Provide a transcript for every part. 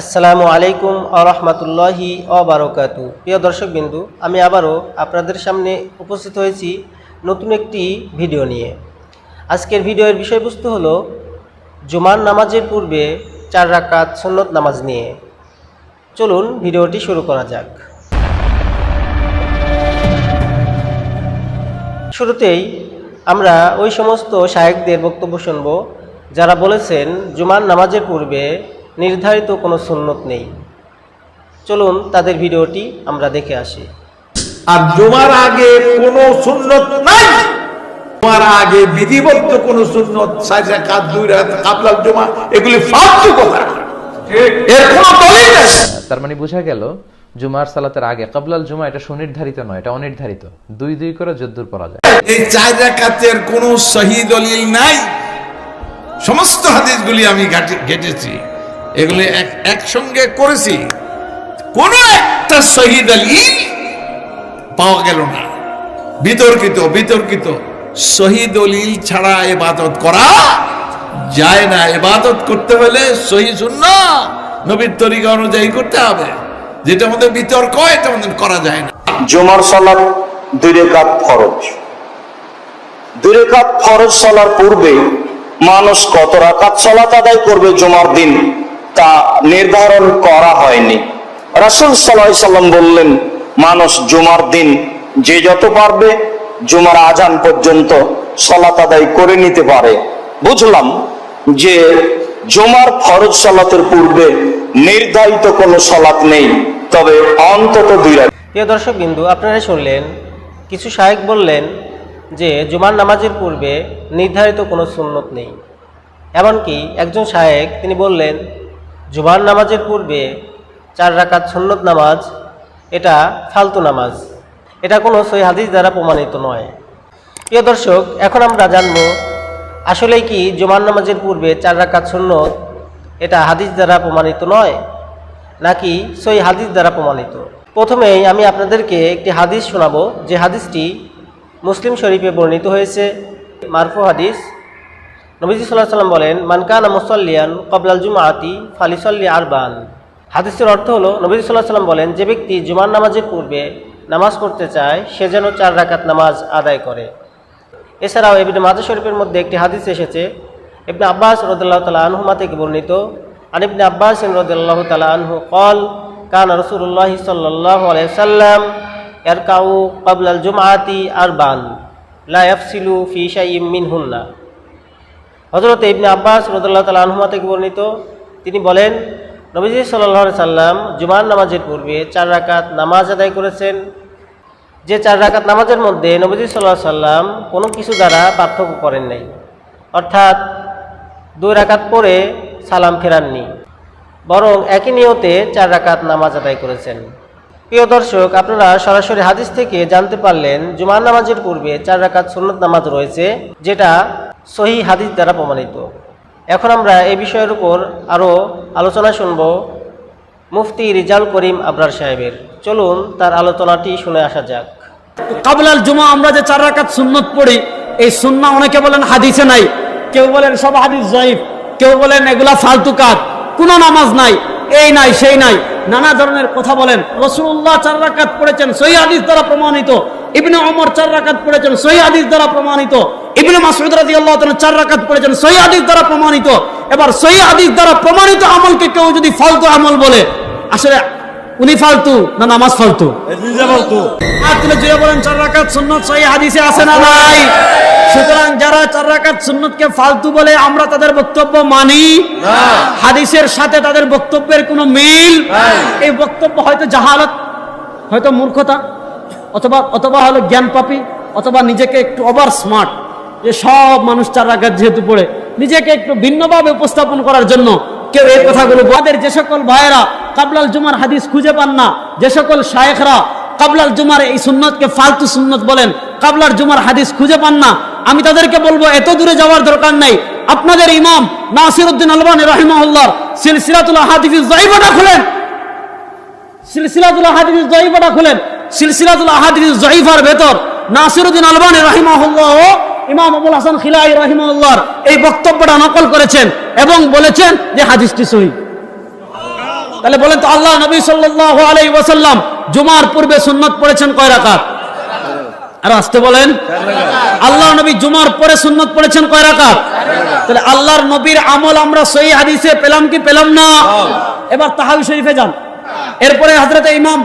আসসালামু আলাইকুম আরহামতুল্লাহি অবারকাতু প্রিয় দর্শকবিন্দু, আমি আবারও আপনাদের সামনে উপস্থিত হয়েছি নতুন একটি ভিডিও নিয়ে। আজকের ভিডিওর বিষয়বস্তু হলো জুমার নামাজের পূর্বে চার রাকাত সন্নত নামাজ নিয়ে। চলুন ভিডিওটি শুরু করা যাক। শুরুতেই আমরা ওই সমস্ত শায়েকদের বক্তব্য শুনব যারা বলেছেন, জুমার নামাজের পূর্বে নির্ধারিত কোনো সুন্নত নেই। চলুন তাদের ভিডিওটি আমরা দেখে আসি। আর জুমার আগে কোনো সুন্নত নাই। জমার আগে বিধিবদ্ধ কোনো সুন্নত চার রাকাত দুই রাত কাবলাল জমা এগুলি ফালতু কথা। এর কোনো দলিল তার মানে বোঝা গেল জুমার সালাতের আগে কাবলাল জুমা এটা সুনির্ধারিত নয় এটা অনির্ধারিত। দুই দুই করে যদ্দুর পড়া যায়। এই চার রাকাতের কোনো সহি দলিল নাই। সমস্ত হাদিসগুলি আমি ঘাটে- ঘেটেছি। এগুলি একসঙ্গে করেছি। কোন একটা সহি দলিল পাওয়া গেল না। বিতর্কিত বিতর্কিত। সহি দলিল ছাড়া এবাদত করা যায় না। এবাদত করতে হলে সহি শূন্য নবীর তরিকা অনুযায়ী করতে হবে। যেটা আমাদের বিতর্ক, এটা আমাদের করা যায় না। জুমার সালাত দুই রেখাত ফরজ। দুই রেখাত ফরজ সালার পূর্বে মানুষ কত রাকাত সালাত আদায় করবে জুমার দিন? তা নির্ধারণ করা হয়নি। রাসুল সাল্লাহ সাল্লাম বললেন, মানুষ জুমার দিন যে যত পারবে, জুমার আজান পর্যন্ত সলাত আদায় করে নিতে পারে। বুঝলাম যে জুমার ফরজ সলাতের পূর্বে নির্ধারিত কোনো সলাত নেই, তবে অন্তত দুই রাকাত। দর্শক দর্শকবিন্দু আপনারা শুনলেন, কিছু শায়েক বললেন যে জুমার নামাজের পূর্বে নির্ধারিত কোনো সুন্নত নেই। এমনকি একজন শায়েক তিনি বললেন জুমার নামাজের পূর্বে চার রাকাত সুন্নত নামাজ, এটা ফালতু নামাজ। এটা কোনো সই হাদিস দ্বারা প্রমাণিত নয়। প্রিয় দর্শক, এখন আমরা জানব, আসলেই কি জুমার নামাজের পূর্বে চার রাকাত সুন্নত এটা হাদিস দ্বারা প্রমাণিত নয়, নাকি সই হাদিস দ্বারা প্রমাণিত? প্রথমেই আমি আপনাদেরকে একটি হাদিস শোনাবো। যে হাদিসটি মুসলিম শরীফে বর্ণিত হয়েছে। মারফু হাদিস নবীজি সাল্লাহ সাল্লাম বলেন মানকানা মুসল্লিয়ান কবলাল জুমাআতি ফালিসল্লি আরবান। হাদিসের অর্থ হলো, নবীজি সাল্লাহ সাল্লাম বলেন, যে ব্যক্তি জুমার নামাজের পূর্বে নামাজ পড়তে চায়, সে যেন চার রাকাত নামাজ আদায় করে। এছাড়াও এবিনে মাদা শরীফের মধ্যে একটি হাদিস এসেছে, ইবনে আব্বাস রদুল্লাহ তালা আনহুমা থেকে বর্ণিত। আর ইবনে আব্বাস রদুল্লাহ তালা আনহু কল কান রসুল্লাহ সাল্লাহ আলাইসাল্লাম এর কাউ কাবলাল জুমাতি আরবান, লা ইয়াফসিলু ফি শাইইম মিনহুন্না। হজরত ইবনে আব্বাস রদুল্লাহ তালা আনহুমা থেকে বর্ণিত, তিনি বলেন, নবীজি সাল্লাহ সাল্লাম জুমার নামাজের পূর্বে চার রাকাত নামাজ আদায় করেছেন। যে চার রাকাত নামাজের মধ্যে নবীজি সাল্লাহ সাল্লাম কোনো কিছু দ্বারা পার্থক্য করেন নাই। অর্থাৎ দুই রাকাত পরে সালাম ফেরাননি, বরং একই নিয়তে চার রাকাত নামাজ আদায় করেছেন। প্রিয় দর্শক, আপনারা সরাসরি হাদিস থেকে জানতে পারলেন, জুমার নামাজের পূর্বে চার রাকাত সুন্নত নামাজ রয়েছে, যেটা সহি হাদিস দ্বারা প্রমাণিত। এখন আমরা এই বিষয়ের উপর আরও আলোচনা শুনব মুফতি রিজাল করিম আবরার সাহেবের। চলুন তার আলোচনাটি শুনে আসা যাক। কাবলাল জুমা আমরা যে চার রাকাত সুন্নত পড়ি, এই সুন্না অনেকে বলেন হাদিসে নাই। কেউ বলেন সব হাদিস জয়ীফ কেউ বলেন এগুলা ফালতু কাজ। কোনো নামাজ নাই, এই নাই, সেই নাই। নানা ধরনের কথা বলেন। রসুল্লাহ চার রাকাত পড়েছেন, সহি হাদিস দ্বারা প্রমাণিত। ইবনে অমর চার রাকাত পড়েছেন, সহি হাদিস দ্বারা প্রমাণিত। ইবনে মাসউদ রাদিয়াল্লাহু তাআলা চার রাকাত পড়েছেন সহি হাদিস দ্বারা প্রমাণিত। এবার সহি হাদিস দ্বারা প্রমাণিত আমলকে কেউ যদি ফালতু আমল বলে আসলে উনি ফালতু না নামাজ ফালতু? আর তুলে জুড়ে বলেন চার রাকাত সুন্নত সহি হাদিসে আছে না নাই? সুতরাং যারা চার রাকাত সুন্নতকে ফালতু বলে আমরা তাদের বক্তব্য মানি। হাদিসের সাথে তাদের বক্তব্যের কোনো মিল এই বক্তব্য হয়তো জাহালত হয়তো মূর্খতা অথবা অথবা হলো জ্ঞান পাপি অথবা নিজেকে একটু ওভার স্মার্ট যে সব মানুষ চার রাকাত যেহেতু পড়ে, নিজেকে একটু ভিন্নভাবে উপস্থাপন করার জন্য কেউ এই কথাগুলো আমাদের যে সকল ভাইয়েরা কাবলাল জুমার হাদিস খুঁজে পান না, যে সকল শায়েখরা কাবলাল জুমার এই সুন্নতকে ফালতু সুন্নত বলেন কাবলার জুমার হাদিস খুঁজে পান না। আমি তাদেরকে বলব, এত দূরে যাওয়ার দরকার নাই। আপনাদের ইমাম নাসির উদ্দিন আলবানী রহিমাউল্লাহ সিলসিলাতুল হাদিস জয়ীবটা খুলেন। সিলসিলাতুল হাদিস জয়ীফাটা খুলেন। সিলসিলাতুল হাদিস জয়ীফার ভেতর নাসিরউদ্দিন আলবানী রাহিমাহুল্লাহ ইমাম আবুল হাসান খিলাই রাহিমাহুল্লাহর এই বক্তব্যটা নকল করেছেন এবং বলেছেন যে হাদিসটি সহি। তাহলে বলেন তো আল্লাহ নবী সাল্লাল্লাহু আলাইহি ওয়াসাল্লাম জুমার পূর্বে সুন্নত পড়েছেন কয় রাকাত? আর আসতে বলেন। আল্লাহ নবী জুমার পরে সুন্নত পড়েছেন কয় রাকাত? তাহলে আল্লাহর নবীর আমল আমরা সহি হাদিসে পেলাম কি পেলাম না? এবার তাহাবি শরীফে যান। এরপরে হযরত ইমাম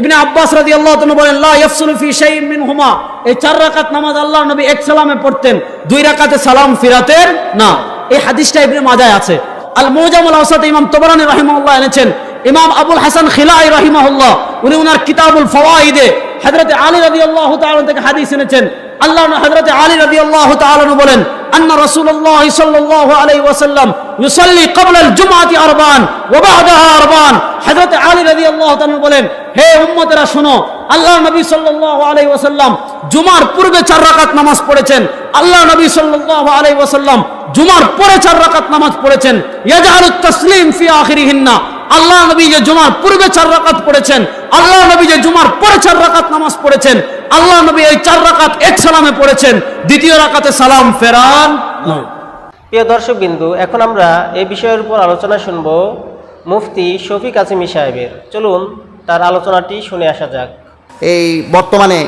ইবনে আব্বাস রাদিয়াল্লাহু তাআলা বলেন, লা ইয়াফসুলু ফি শাইইন মিনহুমা। এই চার রাকাত নামাজ আল্লাহ নবী এক সালামে পড়তেন, দুই রাকাতে সালাম ফিরাতেন না। এই হাদিসটা ইবনে মাজায় আছে। আল মুজামুল আওসাত ইমাম তবরানি রাহিমাহুল্লাহ এনেছেন। ইমাম আবুল হাসান খিলাই রাহিমাহুল্লাহ, উনি উনার কিতাবুল ফাওয়াইদে হযরত আলী রাদিয়াল্লাহু তাআলা থেকে হাদিস এনেছেন। আল্লাহ হযরত আলী রাদিয়াল্লাহু তাআলা বলেন আন্না রাসূলুল্লাহ সাল্লাল্লাহু আলাইহি ওয়াসাল্লাম ইউসাল্লি ক্বাবলা আল জুমআতি আরবান ওয়া বা'দাহা আরবান। হযরত আলী রাদিয়াল্লাহু তাআলা বলেন, হে উম্মতেরা, শোনো, আল্লাহ নবী সাল্লাল্লাহু আলাইহি ওয়াসাল্লাম জুমার পূর্বে চার রাকাত নামাজ পড়েছেন। আল্লাহ নবী সাল্লাল্লাহু আলাইহি ওয়াসাল্লাম জুমার পরে চার রাকাত নামাজ পড়েছেন। ইয়াজআলুত তাসলিম ফি আখিরিহিন্না। আল্লাহ নবী যে জুমার পূর্বে চার রাকাত পড়েছেন, আল্লাহ নবী যে জুমার পরে চার রাকাত নামাজ পড়েছেন আল্লাহ নবী এই চার রাকাত এক সালামে পড়েছেন দ্বিতীয় রাকাতে সালাম ফেরান নয় প্রিয় দর্শক বিন্দু এখন আমরা এই বিষয়ের উপর আলোচনা শুনব মুফতি শফিক আজিমি সাহেবের। চলুন তার আলোচনাটি শুনে আসা যাক। এই বর্তমানে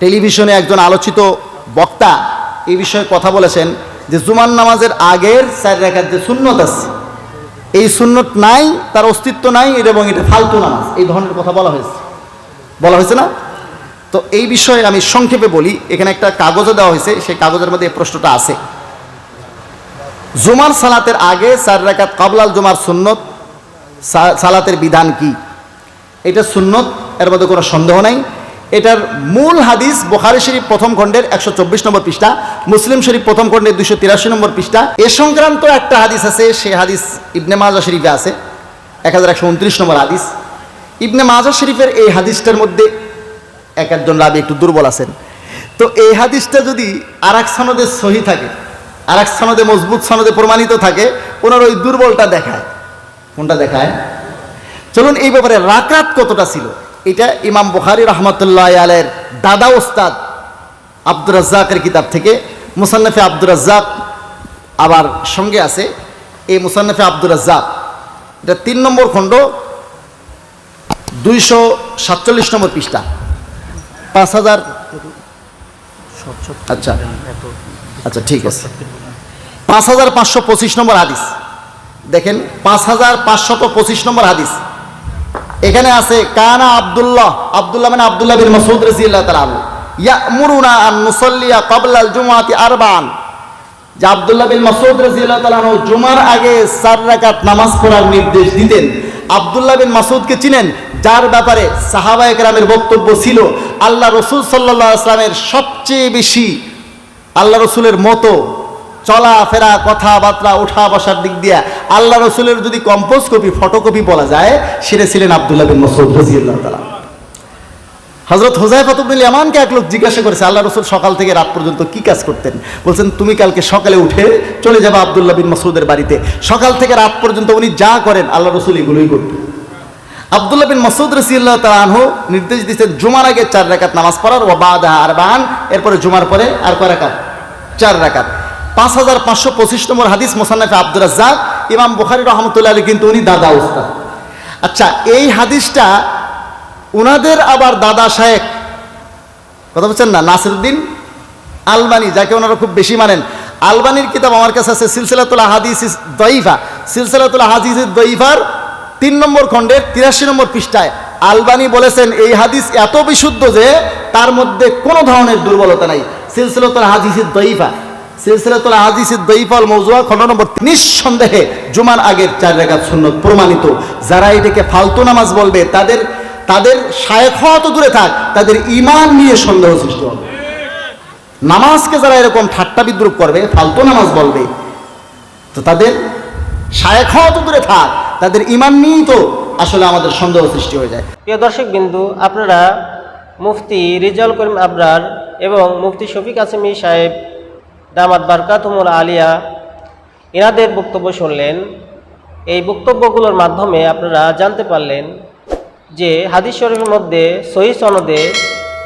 টেলিভিশনে একজন আলোচিত বক্তা এই বিষয়ে কথা বলেছেন যে জুমান নামাজের আগের চার রেখার যে সুন্নত আছে এই সুন্নত নাই তার অস্তিত্ব নাই এটা এবং এটা ফালতু নামাজ এই ধরনের কথা বলা হয়েছে। বলা হয়েছে না? তো এই বিষয়ে আমি সংক্ষেপে বলি, এখানে একটা কাগজও দেওয়া হয়েছে, সেই কাগজের মধ্যে এই প্রশ্নটা আছে। জুমার সালাতের আগে চার রেখাত কাবলাল জুমার সুন্নত সালাতের বিধান কি? এটা সুন্নত, এর মধ্যে কোনো সন্দেহ নাই। এটার মূল হাদিস বোখারি শরীফ প্রথম খণ্ডের একশো চব্বিশ নম্বর পৃষ্ঠা, মুসলিম শরীফ প্রথম খণ্ডের দুশো তিরাশি নম্বর পৃষ্ঠা। এ সংক্রান্ত একটা হাদিস আছে সে হাদিস ইবনে মাজা শরীফে আছে, এক হাজার একশো উনত্রিশ নম্বর হাদিস। ইবনে মাজা শরীফের এই হাদিসটার মধ্যে এক একজন রাবি একটু দুর্বল আছেন। তো এই হাদিসটা যদি আর এক সনদে সহি থাকে আর এক সনদে মজবুত সনদে প্রমাণিত থাকে, ওনার ওই দুর্বলটা দেখায়। কোনটা দেখায়? চলুন এই ব্যাপারে রাকাত কতটা ছিল? এটা ইমাম বুখারি রহমতুল্লাহ আলের দাদা ওস্তাদ আব্দুর রাজ্জাকের কিতাব থেকে, মুসান্নফে আব্দুর রাজ্জাক আবার সঙ্গে আছে, এই মুসান্নফে আব্দুর রাজ্জাক। এটা তিন নম্বর খণ্ড, দুইশো সাতচল্লিশ নম্বর পৃষ্ঠা। পাঁচ হাজার? আচ্ছা। আচ্ছা ঠিক আছে। পাঁচ হাজার পাঁচশো পঁচিশ নম্বর হাদিস। দেখেন পাঁচ হাজার পাঁচশত পঁচিশ নম্বর হাদিস। এখানে আছে কানা আব্দুল্লাহ আব্দুল্লাহ মানে আব্দুল্লাহ বিন মাসুদ রাদিয়াল্লাহু তাআলা ইয়ামুরুনা আন নুসাল্লিয়া ক্বাবলা আল জুমআতি আরবান যে আব্দুল্লাহ বিন মাসুদ রাদিয়াল্লাহু তাআলা জুমার আগে চার রাকাত নামাজ পড়ার নির্দেশ দিতেন। আব্দুল্লাহ বিন মাসুদকে চিনেন, যার ব্যাপারে সাহাবায়ক রামের বক্তব্য ছিল, আল্লাহ রসুল সাল্লাহ আসলামের সবচেয়ে বেশি আল্লাহ রসুলের মতো চলাফেরা, কথাবার্তা ওঠা বসার দিক দিয়ে আল্লাহ রসুলের যদি কম্পোজ কপি ফটোকপি বলা যায়, সেটা ছিলেন আবদুল্লাহ বিন মসুদ রাজিউল্লাহ তালা হজরত হোজাইফাতুবুল ইয়ামানকে এক লোক জিজ্ঞাসা করেছে, আল্লাহ রসুল সকাল থেকে রাত পর্যন্ত কি কাজ করতেন? বলছেন, তুমি কালকে সকালে উঠে চলে যাবে আবদুল্লাহ বিন মাসুদের বাড়িতে। সকাল থেকে রাত পর্যন্ত উনি যা করেন, আল্লাহ রসুল এগুলোই করতেন। আবদুল্লাহ বিন মাসুদ রসিল্লাহ তালানহু নির্দেশ দিচ্ছেন, জুমার আগে চার রাকাত নামাজ পড়ার ও বাদা আর বান এরপরে জুমার পরে আর কয় রাকাত? চার রাকাত। পাঁচ হাজার পাঁচশো পঁচিশ নম্বর হাদিস মোসান্নাফে আব্দুর রাজ্জাক, ইমাম বুখারি রহমতুল্লাহ আলী কিন্তু উনি দাদা উস্তাদ। আচ্ছা এই হাদিসটা উনাদের আবার দাদা শায়েক। কথা বলছেন না? নাসিরুদ্দিন আলবানি, যাকে ওনারা খুব বেশি মানেন। আলবানির কিতাব আমার কাছে আছে সিলসিলাতুল হাদিস দইফা সিলসিলাতুল হাদিস দইফার তিন নম্বর খণ্ডের তিরাশি নম্বর পৃষ্ঠায় আলবানি বলেছেন, এই হাদিস এত বিশুদ্ধ যে তার মধ্যে কোনো ধরনের দুর্বলতা নাই। সিলসিলাতুল হাদিস দইফা সিলসিলাতুল হাদিস দইফাল মৌজুয়া, খণ্ড নম্বর নিঃসন্দেহে জুমার আগের চার রেখাত সুন্নত প্রমাণিত। যারা এটাকে ফালতু নামাজ বলবে, তাদের তাদের শায়েখ তো দূরে থাক, তাদের ইমান নিয়ে সন্দেহ সৃষ্টি হবে। নামাজকে যারা এরকম ঠাট্টা বিদ্রুপ করবে, ফালতু নামাজ বলবে, তো তাদের শায়েখ তো দূরে থাক, তাদের ইমান নিয়েই তো আসলে আমাদের সন্দেহ সৃষ্টি হয়ে যায়। প্রিয় দর্শক বিন্দু, আপনারা মুফতি রিজাল করিম আবরার এবং মুফতি শফিক আসিমি সাহেব, দামাত বারকাতুমুল আলিয়া, এনাদের বক্তব্য শুনলেন। এই বক্তব্যগুলোর মাধ্যমে আপনারা জানতে পারলেন যে হাদিস শরীফের মধ্যে সহি সনদে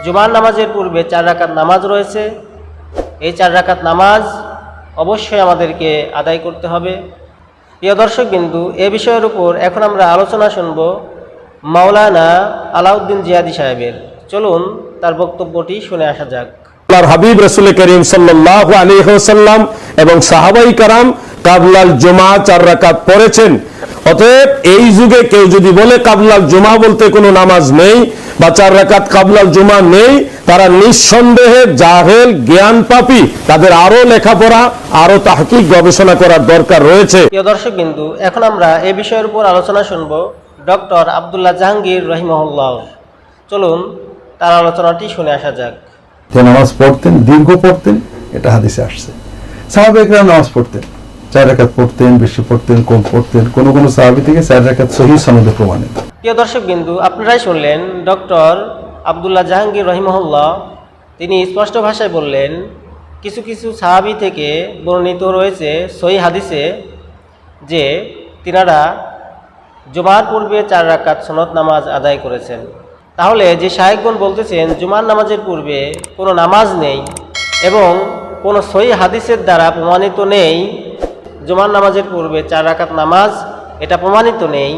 জুমার নামাজের পূর্বে চার রাকাত নামাজ রয়েছে। এই চার রাকাত নামাজ অবশ্যই আমাদেরকে আদায় করতে হবে। প্রিয় দর্শক বিন্দু, এ বিষয়ের উপর এখন আমরা আলোচনা শুনব মাওলানা আলাউদ্দিন জিয়াদি সাহেবের। চলুন তার বক্তব্যটি শুনে আসা যাক। হাবিব রসুল করিম সাল্লাহ আলিহাল্লাম এবং সাহাবাই কারাম কাবলাল জমা চার রাকাত পড়েছেন। অতএব এই যুগে কেউ যদি বলে কাবলাল জমা বলতে কোনো নামাজ নেই বা চার রাকাত কাবলাল জমা নেই তারা নিঃসন্দেহে জাহেল জ্ঞান পাপি তাদের আরও লেখাপড়া আরও তাহকিক গবেষণা করার দরকার রয়েছে। প্রিয় দর্শক বিন্দু এখন আমরা এ বিষয়ের উপর আলোচনা শুনব ডক্টর আবদুল্লাহ জাহাঙ্গীর রহিমহল্লাহ। চলুন তার আলোচনাটি শুনে আসা যাক। যে নামাজ পড়তেন দীর্ঘ পড়তেন এটা হাদিসে আসছে। সাহাবেকরা নামাজ পড়তেন। চার রাকাত পড়তেন, বেশি পড়তেন, কম পড়তেন, কোন কোন সাহাবি থেকে চার রাকাত সহি সনদে প্রমাণিত। প্রিয় দর্শক বিন্দু, আপনারাই শুনলেন ডক্টর আবদুল্লাহ জাহাঙ্গীর রহিমহল্লা তিনি স্পষ্ট ভাষায় বললেন, কিছু কিছু সাহাবি থেকে বর্ণিত রয়েছে সই হাদিসে যে তিনারা জুমার পূর্বে চার রাকাত সনদ নামাজ আদায় করেছেন। তাহলে যে শাহেকগণ বলতেছেন, জুমার নামাজের পূর্বে কোনো নামাজ নেই এবং কোনো সই হাদিসের দ্বারা প্রমাণিত নেই জুমার নামাজের পূর্বে চার রাকাত নামাজ, এটা প্রমাণিত নেই।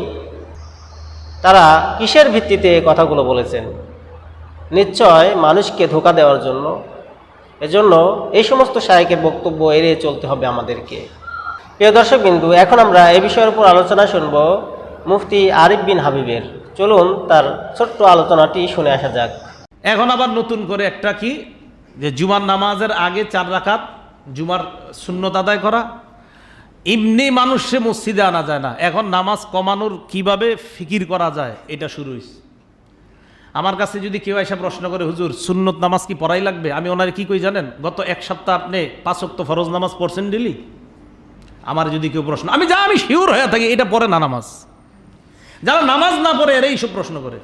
তারা কিসের ভিত্তিতে কথাগুলো বলেছেন? নিশ্চয় মানুষকে ধোকা দেওয়ার জন্য। এজন্য এই সমস্ত শায়কের বক্তব্য এড়িয়ে চলতে হবে আমাদেরকে। প্রিয় দর্শক বিন্দু এখন আমরা এ বিষয়ের উপর আলোচনা শুনব মুফতি আরিফ বিন হাবিবের। চলুন তার ছোট্ট আলোচনাটি শুনে আসা যাক। এখন আবার নতুন করে একটা কি? যে জুমার নামাজের আগে চার রাকাত জুমার শূন্যত আদায় করা এমনি মানুষে মসজিদে আনা যায় না। এখন নামাজ কমানোর কীভাবে ফিকির করা যায়, এটা শুরু হয়েছে আমার কাছে যদি কেউ এসে প্রশ্ন করে, হুজুর, সুন্নত নামাজ কি পড়াই লাগবে? আমি ওনারে কি কই জানেন? গত এক সপ্তাহ আপনি পাঁচক্ত ফরজ নামাজ পড়ছেন ডেলি আমার যদি কেউ প্রশ্ন, আমি যা, আমি শিওর হয়ে থাকি, এটা পড়ে না নামাজ। যারা নামাজ না পড়ে এরা এইসব প্রশ্ন করে।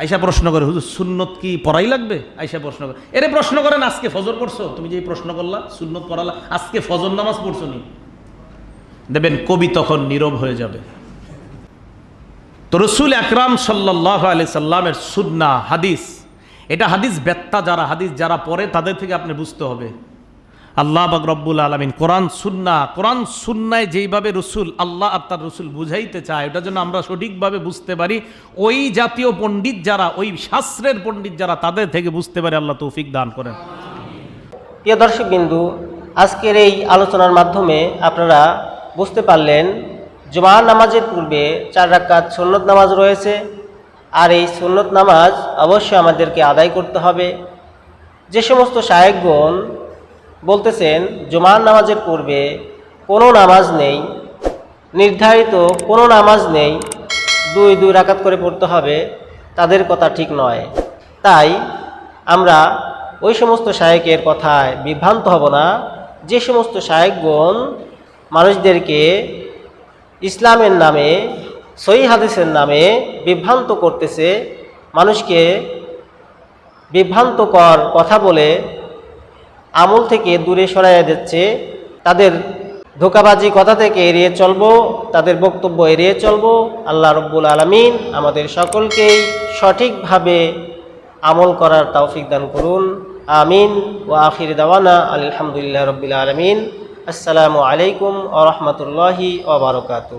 আইসা প্রশ্ন করে, হুজুর, সুন্নত কি পড়াই লাগবে? আইসা প্রশ্ন করে, এরে প্রশ্ন করেন, আজকে ফজর পড়ছো? তুমি যে প্রশ্ন করলা, সুন্নত পড়ালা, আজকে ফজর নামাজ পড়ছো নি? দেবেন কবি তখন নীরব হয়ে যাবে। তো রসুল আকরাম সাল্লাহ আলি সাল্লামের সুন্না হাদিস, এটা হাদিস বেত্তা যারা, হাদিস যারা পড়ে তাদের থেকে আপনি বুঝতে হবে। আল্লাহ বাক রব্বুল আলমিন কোরআন, সুন্না, কোরআন, সুন্নায় যেইভাবে রসুল, আল্লাহ আর তার রসুল বুঝাইতে চায় ওটা যেন আমরা সঠিকভাবে বুঝতে পারি। ওই জাতীয় পণ্ডিত যারা, ওই শাস্ত্রের পণ্ডিত যারা, তাদের থেকে বুঝতে পারে আল্লাহ তৌফিক দান করেন। প্রিয় দর্শক বিন্দু, আজকের এই আলোচনার মাধ্যমে আপনারা বুঝতে পারলেন, জুমার নামাজের পূর্বে চার রাকাত সুন্নত নামাজ রয়েছে, আর এই সুন্নত নামাজ অবশ্যই আমাদেরকে আদায় করতে হবে। যে সমস্ত শায়েকগণ বলতেছেন, জুমার নামাজের পূর্বে কোনো নামাজ নেই, নির্ধারিত কোনো নামাজ নেই, দুই দুই রাকাত করে পড়তে হবে, তাদের কথা ঠিক নয়। তাই আমরা ওই সমস্ত শায়েকের কথায় বিভ্রান্ত হব না, যে সমস্ত শায়েকগণ মানুষদেরকে ইসলামের নামে সই হাদিসের নামে বিভ্রান্ত করতেছে, মানুষকে বিভ্রান্তকর কথা বলে আমল থেকে দূরে সরাইয়া দিচ্ছে তাদের ধোকাবাজি কথা থেকে এড়িয়ে চলবো, তাদের বক্তব্য এড়িয়ে চলবো। আল্লাহ রব্বুল আলমিন আমাদের সকলকেই সঠিকভাবে আমল করার তৌফিক দান করুন। আমিন। ও আখির দাওয়ানা আলহামদুলিল্লাহ রবিল আলমিন। আসসালামু আলাইকুম আ রহমতুল্লাহি ওবরকাতু